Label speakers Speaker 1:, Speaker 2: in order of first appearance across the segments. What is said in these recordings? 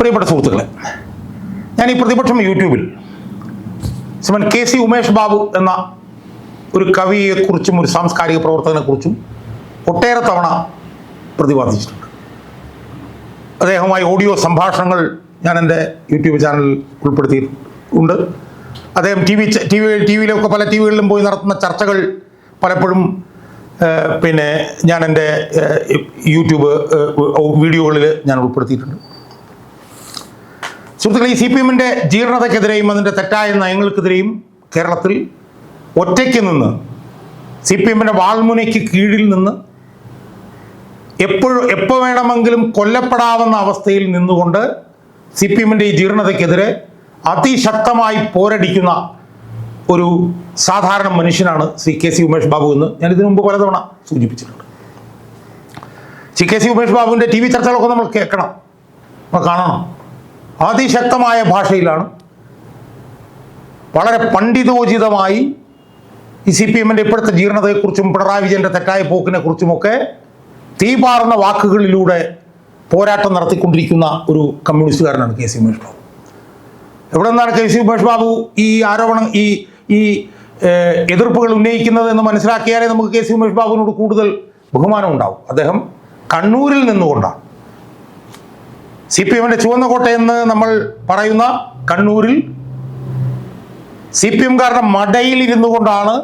Speaker 1: പ്രിയപ്പെട്ട സുഹൃത്തുക്കളെ ഞാൻ ഈ പ്രതിപക്ഷം യൂട്യൂബിൽ ശ്രീമൻ കെ സി ഉമേഷ് ബാബു എന്ന ഒരു കവിയെക്കുറിച്ചും ഒരു സാംസ്കാരിക പ്രവർത്തകനെക്കുറിച്ചും ഒട്ടേറെ തവണ പ്രതിപാദിച്ചിട്ടുണ്ട്. അദ്ദേഹവുമായി ഓഡിയോ സംഭാഷണങ്ങൾ ഞാൻ എന്റെ യൂട്യൂബ് ചാനലിൽ ഉൾപ്പെടുത്തിയിട്ടുണ്ട്. അദ്ദേഹം T V T V T വിയിലൊക്കെ പല ടി വികളിലും പോയി നടത്തുന്ന ചർച്ചകൾ പലപ്പോഴും പിന്നെ ഞാൻ എന്റെ യൂട്യൂബ് വീഡിയോകളിൽ ഞാൻ ഉൾപ്പെടുത്തിയിട്ടുണ്ട്. സുഹൃത്തുക്കളെ ഈ സി പി എമ്മിന്റെ ജീർണതയ്ക്കെതിരെയും അതിന്റെ തെറ്റായ നയങ്ങൾക്കെതിരെയും കേരളത്തിൽ ഒറ്റയ്ക്ക് നിന്ന് സി പി എമ്മിന്റെ വാൾമുനയ്ക്ക് കീഴിൽ നിന്ന് എപ്പോഴും എപ്പോൾ വേണമെങ്കിലും കൊല്ലപ്പെടാവുന്ന അവസ്ഥയിൽ നിന്നുകൊണ്ട് സി പി എമ്മിന്റെ ഈ ജീർണതയ്ക്കെതിരെ അതിശക്തമായി പോരടിക്കുന്ന ഒരു സാധാരണ മനുഷ്യനാണ് ശ്രീ കെ സി ഉമേഷ് ബാബു എന്ന് ഞാൻ ഇതിനു മുമ്പ് പലതവണ സൂചിപ്പിച്ചിട്ടുണ്ട്. ശ്രീ കെ സി ഉമേഷ് ബാബുവിന്റെ ടി വി ചർച്ചകളൊക്കെ നമ്മൾ കേൾക്കണം. നമ്മൾ കാണണം. അതിശക്തമായ ഭാഷയിലാണ്. വളരെ പണ്ഡിതോചിതമായി ഈ സി പി എമ്മിന്റെ ഇപ്പോഴത്തെ ജീർണതയെക്കുറിച്ചും പിണറായി വിജയന്റെ തെറ്റായ പോക്കിനെ കുറിച്ചുമൊക്കെ തീപാറുന്ന വാക്കുകളിലൂടെ പോരാട്ടം നടത്തിക്കൊണ്ടിരിക്കുന്ന ഒരു കമ്മ്യൂണിസ്റ്റുകാരനാണ് കെ സി ഉമേഷ് ബാബു. എവിടെ നിന്നാണ് കെ സി ഉമേഷ് ബാബു ഈ ആരോപണം ഈ ഈ എതിർപ്പുകൾ ഉന്നയിക്കുന്നത് എന്ന് മനസ്സിലാക്കിയാലേ നമുക്ക് കെ സി ഉമേഷ് ബാബുവിനോട് കൂടുതൽ ബഹുമാനം ഉണ്ടാവും. അദ്ദേഹം കണ്ണൂരിൽ നിന്നുകൊണ്ടാണ്. സി പി എമ്മിന്റെ ചുവന്ന കോട്ടയെന്ന് നമ്മൾ പറയുന്ന കണ്ണൂരിൽ സി പി എംകാരുടെ മടയിൽ ഇരുന്നു കൊണ്ടാണ്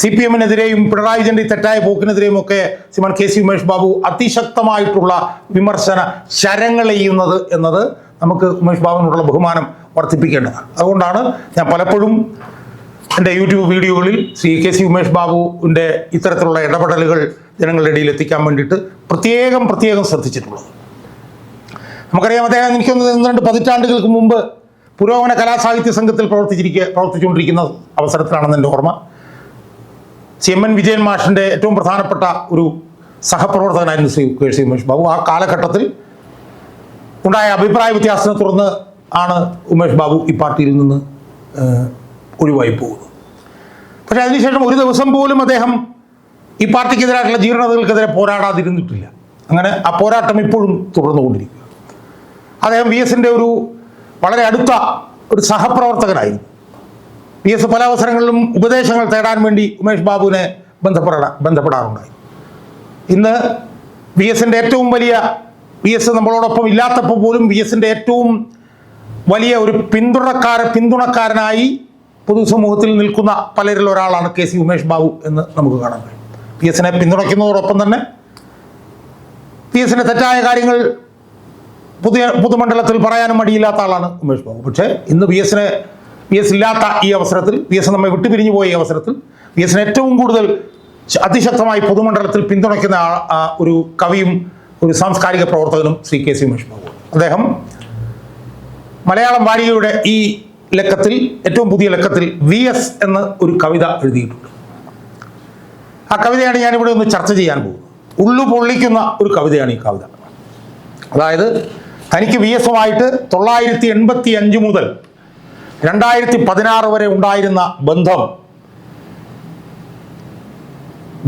Speaker 1: സി പി എമ്മിനെതിരെയും പിണറായി വിജയന്റെ തെറ്റായ പോക്കിനെതിരെയും ഒക്കെ ശ്രീമാൻ കെ സി ഉമേഷ് ബാബു അതിശക്തമായിട്ടുള്ള വിമർശന ശരങ്ങൾ ചെയ്യുന്നത് എന്നത് നമുക്ക് ഉമേഷ് ബാബുവിനോടുള്ള ബഹുമാനം വർദ്ധിപ്പിക്കേണ്ടതാണ്. അതുകൊണ്ടാണ് ഞാൻ പലപ്പോഴും എന്റെ യൂട്യൂബ് വീഡിയോകളിൽ ശ്രീ കെ സി ഉമേഷ് ബാബുവിന്റെ ഇത്തരത്തിലുള്ള ഇടപെടലുകൾ ജനങ്ങളുടെ ഇടയിൽ എത്തിക്കാൻ വേണ്ടിയിട്ട് പ്രത്യേകം പ്രത്യേകം ശ്രദ്ധിച്ചിട്ടുള്ളത്. നമുക്കറിയാം അദ്ദേഹം ഒന്ന് രണ്ട് പതിറ്റാണ്ടുകൾക്ക് മുമ്പ് പുരോഗമന കലാസാഹിത്യ സംഘത്തിൽ പ്രവർത്തിച്ചിരിക്കുക പ്രവർത്തിച്ചുകൊണ്ടിരിക്കുന്ന അവസരത്തിലാണെന്ന് എന്റെ ഓർമ്മ. സി എം എൻ വിജയൻ മാഷിന്റെ ഏറ്റവും പ്രധാനപ്പെട്ട ഒരു സഹപ്രവർത്തകനായിരുന്നു ശ്രീ കെ സി ഉമേഷ് ബാബു. ആ കാലഘട്ടത്തിൽ ഉണ്ടായ അഭിപ്രായ വ്യത്യാസത്തെ തുടർന്ന് ആണ് ഉമേഷ് ബാബു ഈ പാർട്ടിയിൽ നിന്ന് ഒഴിവായി പോകുന്നത്. പക്ഷേ അതിനുശേഷം ഒരു ദിവസം പോലും അദ്ദേഹം ഈ പാർട്ടിക്കെതിരായിട്ടുള്ള ജീർണതകൾക്കെതിരെ പോരാടാതിരുന്നിട്ടില്ല. അങ്ങനെ ആ പോരാട്ടം ഇപ്പോഴും തുടർന്നുകൊണ്ടിരിക്കുക അദ്ദേഹം വി എസിന്റെ ഒരു വളരെ അടുത്ത ഒരു സഹപ്രവർത്തകനായിരുന്നു വി എസ് പല അവസരങ്ങളിലും ഉപദേശങ്ങൾ തേടാൻ വേണ്ടി ഉമേഷ് ബാബുവിനെ ബന്ധപ്പെടാ ബന്ധപ്പെടാറുണ്ടായി. ഇന്ന് വി എസിന്റെ ഏറ്റവും വലിയ വി എസ് നമ്മളോടൊപ്പം ഇല്ലാത്തപ്പോൾ പോലും വി എസിന്റെ ഏറ്റവും വലിയ ഒരു പിന്തുണക്കാര പിന്തുണക്കാരനായി പൊതുസമൂഹത്തിൽ നിൽക്കുന്ന പലരിൽ ഒരാളാണ് കെ സി ഉമേഷ് ബാബു എന്ന് നമുക്ക് കാണാൻ കഴിയും. പി എസിനെ പിന്തുണയ്ക്കുന്നതോടൊപ്പം തന്നെ പി എസിന്റെ തെറ്റായ കാര്യങ്ങൾ പുതിയ പൊതുമണ്ഡലത്തിൽ പറയാനും മടിയില്ലാത്ത ആളാണ് ഉമേഷ് ബാബു. പക്ഷേ ഇന്ന് പി എസിനെ പി എസ് ഇല്ലാത്ത ഈ അവസരത്തിൽ പി എസ് നമ്മെ വിട്ടുപിരിഞ്ഞു പോയ ഈ അവസരത്തിൽ പി എസിനെ ഏറ്റവും കൂടുതൽ അതിശക്തമായി പൊതുമണ്ഡലത്തിൽ പിന്തുണയ്ക്കുന്ന ഒരു കവിയും ഒരു സാംസ്കാരിക പ്രവർത്തകനും ശ്രീ കെ സി ഉമേഷ് ബാബു. അദ്ദേഹം മലയാളം വാരികയുടെ ഈ ലക്കത്തിൽ ഏറ്റവും പുതിയ ലക്കത്തിൽ വി എസ് എന്ന ഒരു കവിത എഴുതിയിട്ടുണ്ട്. ആ കവിതയാണ് ഞാനിവിടെ ഒന്ന് ചർച്ച ചെയ്യാൻ പോകുന്നത്. ഉള്ളു പൊള്ളിക്കുന്ന ഒരു കവിതയാണ് ഈ കവിത. അതായത് തനിക്ക് വി എസുമായിട്ട് തൊള്ളായിരത്തി എൺപത്തി അഞ്ച് മുതൽ രണ്ടായിരത്തി പതിനാറ് വരെ ഉണ്ടായിരുന്ന ബന്ധം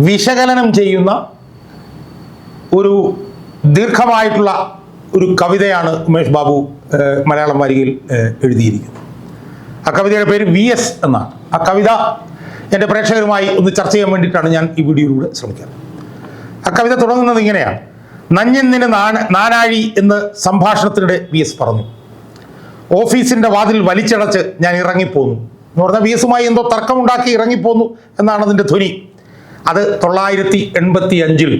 Speaker 1: വിശകലനം ചെയ്യുന്ന ഒരു ദീർഘമായിട്ടുള്ള ഒരു കവിതയാണ് ഉമേഷ് ബാബു മലയാളം വാരികയിൽ എഴുതിയിരിക്കുന്നത്. ആ കവിതയുടെ പേര് വി എസ് എന്നാണ്. ആ കവിത എന്റെ പ്രേക്ഷകരുമായി ഒന്ന് ചർച്ച ചെയ്യാൻ വേണ്ടിയിട്ടാണ് ഞാൻ ഈ വീഡിയോയിലൂടെ ശ്രമിക്കുന്നത്. ആ കവിത തുടങ്ങുന്നത് ഇങ്ങനെയാണ്. നഞ്ഞെന്നിന് നാന നാനാഴി എന്ന് സംഭാഷണത്തിനിടെ വി എസ് പറഞ്ഞു. ഓഫീസിന്റെ വാതിൽ വലിച്ചടച്ച് ഞാൻ ഇറങ്ങിപ്പോന്നു. എന്ന് പറഞ്ഞാൽ വി എസുമായി എന്തോ തർക്കമുണ്ടാക്കി ഇറങ്ങിപ്പോന്നു എന്നാണ് അതിന്റെ ധ്വനി. അത് തൊള്ളായിരത്തി എൺപത്തി അഞ്ചിൽ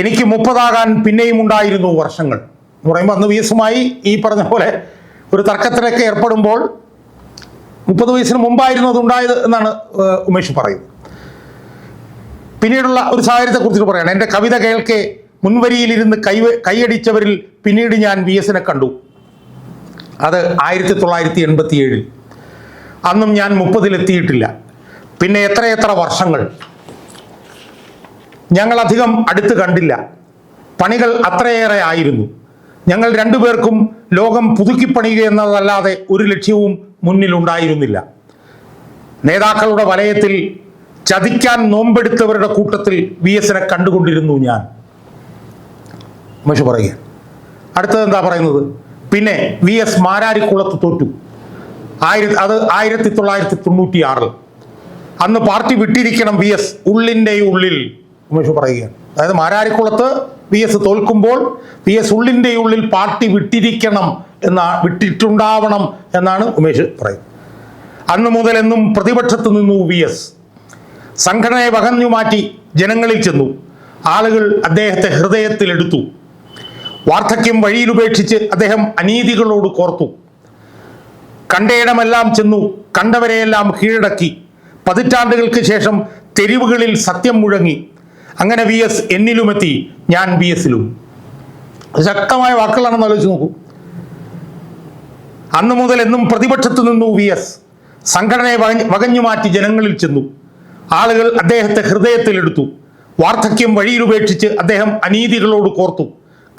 Speaker 1: എനിക്ക് മുപ്പതാകാൻ പിന്നെയും ഉണ്ടായിരുന്നു വർഷങ്ങൾ. എന്ന് പറയുമ്പോൾ അന്ന് വി എസുമായി ഈ പറഞ്ഞ പോലെ ഒരു തർക്കത്തിലൊക്കെ ഏർപ്പെടുമ്പോൾ മുപ്പത് വയസ്സിന് മുമ്പായിരുന്നു അത് ഉണ്ടായത് എന്നാണ് ഉമേഷ് പറയുന്നത്. പിന്നീടുള്ള ഒരു സാഹചര്യത്തെക്കുറിച്ച് പറയണം. എന്റെ കവിത കേൾക്കെ മുൻവരിയിലിരുന്ന് കൈ കൈയടിച്ചവരിൽ പിന്നീട് ഞാൻ വി എസിനെ കണ്ടു. അത് ആയിരത്തി തൊള്ളായിരത്തി എൺപത്തി ഏഴിൽ അന്നും ഞാൻ മുപ്പതിലെത്തിയിട്ടില്ല. പിന്നെ എത്രയെത്ര വർഷങ്ങൾ. ഞങ്ങളധികം അടുത്ത് കണ്ടില്ല. പണികൾ അത്രയേറെ ആയിരുന്നു. ഞങ്ങൾ രണ്ടുപേർക്കും ലോകം പുതുക്കിപ്പണിയുക എന്നതല്ലാതെ ഒരു ലക്ഷ്യവും മുന്നിലുണ്ടായിരുന്നില്ല. നേതാക്കളുടെ വലയത്തിൽ ചതിക്കാൻ നോമ്പെടുത്തവരുടെ കൂട്ടത്തിൽ വി എസിനെ കണ്ടുകൊണ്ടിരുന്നു ഞാൻ. ഉമേഷ് പറയുക അടുത്തത് എന്താ പറയുന്നത്? പിന്നെ വി എസ് മാരാരിക്കുളത്ത് തോറ്റു. ആയിരത്തി അത് ആയിരത്തി തൊള്ളായിരത്തി തൊണ്ണൂറ്റി ആറിൽ അന്ന് പാർട്ടി വിട്ടിരിക്കണം വി എസ് ഉള്ളിന്റെ ഉള്ളിൽ. ഉമേഷ് പറയുകയാണ് അതായത് മാരാരിക്കുളത്ത് വി എസ് തോൽക്കുമ്പോൾ വി എസ് ഉള്ളിന്റെ ഉള്ളിൽ പാർട്ടി വിട്ടിരിക്കണം എന്നാ വിട്ടിട്ടുണ്ടാവണം എന്നാണ് ഉമേഷ് പറയുന്നത്. അന്ന് മുതൽ എന്നും പ്രതിപക്ഷത്ത് നിന്നു വി എസ് സംഘടനയെ വകഞ്ഞു മാറ്റി ജനങ്ങളിൽ ചെന്നു. ആളുകൾ അദ്ദേഹത്തെ ഹൃദയത്തിലെടുത്തു വാർദ്ധക്യം വഴിയിലുപേക്ഷിച്ച് അദ്ദേഹം അനീതികളോട് കോർത്തു. കണ്ടയിടമെല്ലാം ചെന്നു കണ്ടവരെയെല്ലാം കീഴടക്കി. പതിറ്റാണ്ടുകൾക്ക് ശേഷം തെരുവുകളിൽ സത്യം മുഴങ്ങി. അങ്ങനെ വി എസ് എന്നിലുമെത്തി ഞാൻ വി എസിലും. ശക്തമായ വാക്കുകളാണെന്ന് ആലോചിച്ച് നോക്കൂ. അന്നു മുതൽ എന്നും പ്രതിപക്ഷത്തു നിന്നു വി എസ്. സംഘടനയെ വകഞ്ഞു മാറ്റി ജനങ്ങളിൽ ചെന്നു. ആളുകൾ അദ്ദേഹത്തെ ഹൃദയത്തിലെടുത്തു. വാർദ്ധക്യം വഴിയിൽ ഉപേക്ഷിച്ച് അദ്ദേഹം അനീതികളോട് കോർത്തു.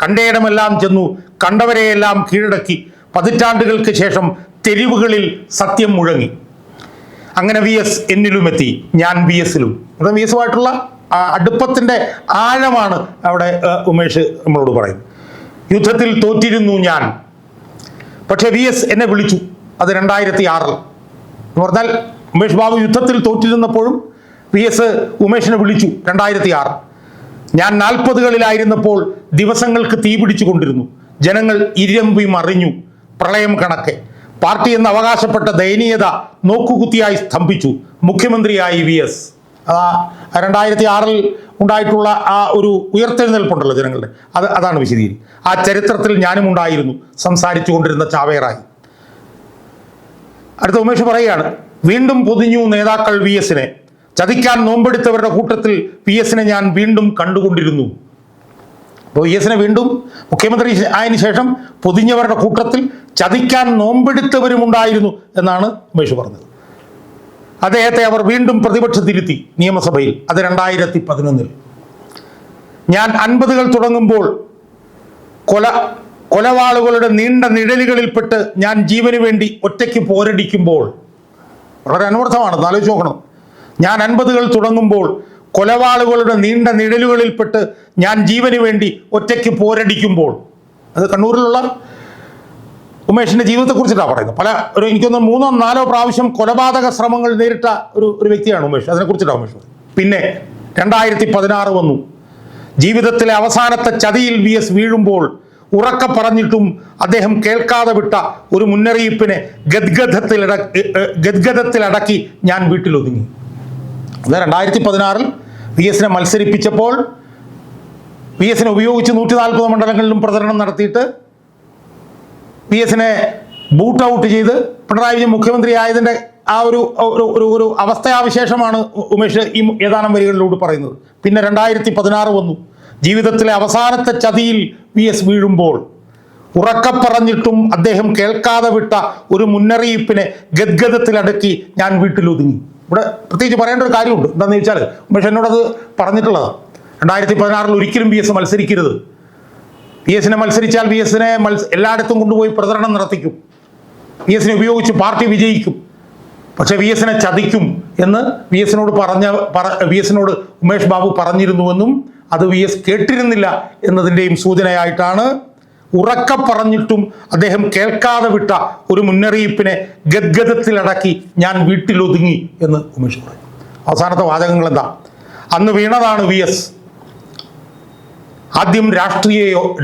Speaker 1: കണ്ടയിടമെല്ലാം ചെന്നു കണ്ടവരെയെല്ലാം കീഴടക്കി. പതിറ്റാണ്ടുകൾക്ക് ശേഷം തെരുവുകളിൽ സത്യം മുഴങ്ങി. അങ്ങനെ വി എസ് എന്നിലുമെത്തി. ഞാൻ വി എസിലും. അവിടെ വി എസുമായിട്ടുള്ള അടുപ്പത്തിന്റെ ആഴമാണ് അവിടെ ഉമേഷ് നമ്മളോട് പറയുന്നത്. യുദ്ധത്തിൽ തോറ്റിരുന്നു ഞാൻ. പക്ഷേ വി എസ് എന്നെ വിളിച്ചു. അത് രണ്ടായിരത്തി ആറിൽ എന്ന് പറഞ്ഞാൽ ഉമേഷ് ബാബു യുദ്ധത്തിൽ തോറ്റിരുന്നപ്പോഴും വി എസ് ഉമേഷിനെ വിളിച്ചു രണ്ടായിരത്തി ആറ് ഞാൻ നാൽപ്പതുകളിലായിരുന്നപ്പോൾ ദിവസങ്ങൾക്ക് തീ പിടിച്ചുകൊണ്ടിരുന്നു. ജനങ്ങൾ ഇരമ്പി മറിഞ്ഞു. പ്രളയം കണക്കെ. പാർട്ടി എന്ന് അവകാശപ്പെട്ട ദയനീയത നോക്കുകുത്തിയായി സ്തംഭിച്ചു. മുഖ്യമന്ത്രിയായി വി എസ്. രണ്ടായിരത്തി ആറിൽ ഉണ്ടായിട്ടുള്ള ആ ഒരു ഉയർത്തെഴുന്നേൽപ്പുണ്ടല്ലോ ജനങ്ങളുടെ. അത് അതാണ് വിശദീകരി. ആ ചരിത്രത്തിൽ ഞാനും ഉണ്ടായിരുന്നു. സംസാരിച്ചു കൊണ്ടിരുന്ന ചാവേറായി. അടുത്ത ഉമേഷ് പറയുകയാണ് വീണ്ടും പൊതിഞ്ഞു നേതാക്കൾ വി എസിനെ. ചതിക്കാൻ നോമ്പെടുത്തവരുടെ കൂട്ടത്തിൽ പി എസിനെ ഞാൻ വീണ്ടും കണ്ടുകൊണ്ടിരുന്നു. അപ്പോൾ പി എസിനെ വീണ്ടും മുഖ്യമന്ത്രി ആയതിനു ശേഷം പൊതിഞ്ഞവരുടെ കൂട്ടത്തിൽ ചതിക്കാൻ നോമ്പെടുത്തവരും ഉണ്ടായിരുന്നു എന്നാണ് ഉമേഷ് പറഞ്ഞത്. അദ്ദേഹത്തെ അവർ വീണ്ടും പ്രതിപക്ഷത്തിരുത്തി നിയമസഭയിൽ അത് രണ്ടായിരത്തി പതിനൊന്നിൽ ഞാൻ അൻപതുകൾ തുടങ്ങുമ്പോൾ കൊല കൊലവാളുകളുടെ നീണ്ട നിഴലുകളിൽപ്പെട്ട് ഞാൻ ജീവന് വേണ്ടി ഒറ്റയ്ക്ക് പോരടിക്കുമ്പോൾ വളരെ അനർത്ഥമാണ് ആലോചിച്ച് നോക്കണം. ഞാൻ അൻപതുകൾ തുടങ്ങുമ്പോൾ കൊലവാളുകളുടെ നീണ്ട നിഴലുകളിൽപ്പെട്ട് ഞാൻ ജീവന് വേണ്ടി ഒറ്റയ്ക്ക് പോരടിക്കുമ്പോൾ. അത് കണ്ണൂരിലുള്ള ഉമേഷിന്റെ ജീവിതത്തെക്കുറിച്ചിട്ടാണ് പറയുന്നത്. പല ഒരു എനിക്കൊന്ന് മൂന്നോ നാലോ പ്രാവശ്യം കൊലപാതക ശ്രമങ്ങൾ നേരിട്ട ഒരു ഒരു വ്യക്തിയാണ് ഉമേഷ്. അതിനെക്കുറിച്ചിട്ടാണ് ഉമേഷ്. പിന്നെ രണ്ടായിരത്തി പതിനാറ് വന്നു. ജീവിതത്തിലെ അവസാനത്തെ ചതിയിൽ വി എസ് വീഴുമ്പോൾ ഉറക്ക പറഞ്ഞിട്ടും അദ്ദേഹം കേൾക്കാതെ വിട്ട ഒരു മുന്നറിയിപ്പിനെ ഗദ്ഗതത്തിലട ഗദ്ഗതത്തിലടക്കി ഞാൻ വീട്ടിലൊതുങ്ങി. അത് രണ്ടായിരത്തി പതിനാറിൽ വി എസിനെ മത്സരിപ്പിച്ചപ്പോൾ വി എസിനെ ഉപയോഗിച്ച് നൂറ്റി നാൽപ്പത് മണ്ഡലങ്ങളിലും പ്രചരണം നടത്തിയിട്ട് വി എസിനെ ബൂട്ട് ഔട്ട് ചെയ്ത് പിണറായി വിജയൻ മുഖ്യമന്ത്രി ആയതിന്റെ ആ ഒരു ഒരു ഒരു അവസ്ഥയാവിശേഷമാണ് ഉമേഷ് ഈ ഏതാനും വരികളിലൂടെ പറയുന്നത്. പിന്നെ രണ്ടായിരത്തി പതിനാറ് വന്നു. ജീവിതത്തിലെ അവസാനത്തെ ചതിയിൽ വി എസ് വീഴുമ്പോൾ ഉറക്ക പറഞ്ഞിട്ടും അദ്ദേഹം കേൾക്കാതെ വിട്ട ഒരു മുന്നറിയിപ്പിനെ ഗദ്ഗതത്തിലടക്കി ഞാൻ വീട്ടിലൊതുങ്ങി. ഇവിടെ പ്രത്യേകിച്ച് പറയേണ്ട ഒരു കാര്യമുണ്ട്. എന്താണെന്ന് ചോദിച്ചാൽ ഉമേഷ് എന്നോടത് പറഞ്ഞിട്ടുള്ളതാണ് രണ്ടായിരത്തി പതിനാറിൽ ഒരിക്കലും വി എസ് മത്സരിക്കരുത്. വി എസിനെ മത്സരിച്ചാൽ വി എസിനെ മത്സ എല്ലായിടത്തും കൊണ്ടുപോയി പ്രചരണം നടത്തിക്കും. വി എസിനെ ഉപയോഗിച്ച് പാർട്ടി വിജയിക്കും. പക്ഷെ വി എസിനെ ചതിക്കും എന്ന് വി എസിനോട് പറഞ്ഞ പറ വി എസിനോട് ഉമേഷ് ബാബു പറഞ്ഞിരുന്നുവെന്നും അത് വി എസ് കേട്ടിരുന്നില്ല എന്നതിന്റെയും സൂചനയായിട്ടാണ് ഉറക്ക പറഞ്ഞിട്ടും അദ്ദേഹം കേൾക്കാതെ വിട്ട ഒരു മുന്നറിയിപ്പിനെ ഗദ്ഗതത്തിലടക്കി ഞാൻ വീട്ടിലൊതുങ്ങി എന്ന് ഉമേഷ് പറയും അവസാനത്തെ വാചകങ്ങൾ എന്താ അന്ന് വീണതാണ് വി എസ് ആദ്യം രാഷ്ട്രീയ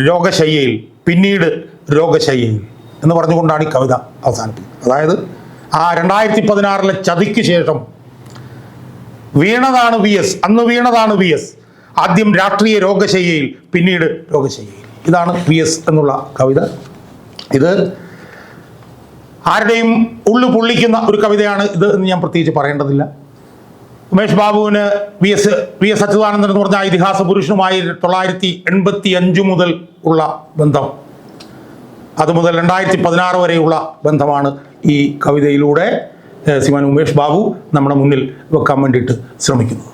Speaker 1: രോഗശയ്യയിൽ പിന്നീട് രോഗശയ്യയിൽ എന്ന് പറഞ്ഞുകൊണ്ടാണ് ഈ കവിത അവസാനിപ്പിക്കുന്നത്. അതായത് ആ രണ്ടായിരത്തി പതിനാറിലെ ചതിക്ക് ശേഷം വീണതാണ് വി എസ് അന്ന് വീണതാണ് വി എസ് ആദ്യം രാഷ്ട്രീയ രോഗശയ്യയിൽ പിന്നീട് രോഗശയ്യയിൽ. ഇതാണ് പി എസ് എന്നുള്ള കവിത. ഇത് ആരുടെയും ഉള്ളു പൊള്ളിക്കുന്ന ഒരു കവിതയാണ് ഇത് എന്ന് ഞാൻ പ്രത്യേകിച്ച് പറയേണ്ടതില്ല. ഉമേഷ് ബാബുവിന് V S V S Achuthanandan എന്ന് പറഞ്ഞ ഇതിഹാസ പുരുഷനുമായി തൊള്ളായിരത്തി എൺപത്തി അഞ്ച് മുതൽ ഉള്ള ബന്ധം. അതുമുതൽ രണ്ടായിരത്തി പതിനാറ് വരെയുള്ള ബന്ധമാണ് ഈ കവിതയിലൂടെ ശ്രീമാൻ ഉമേഷ് ബാബു നമ്മുടെ മുന്നിൽ വെക്കാൻ വേണ്ടിയിട്ട് ശ്രമിക്കുന്നത്.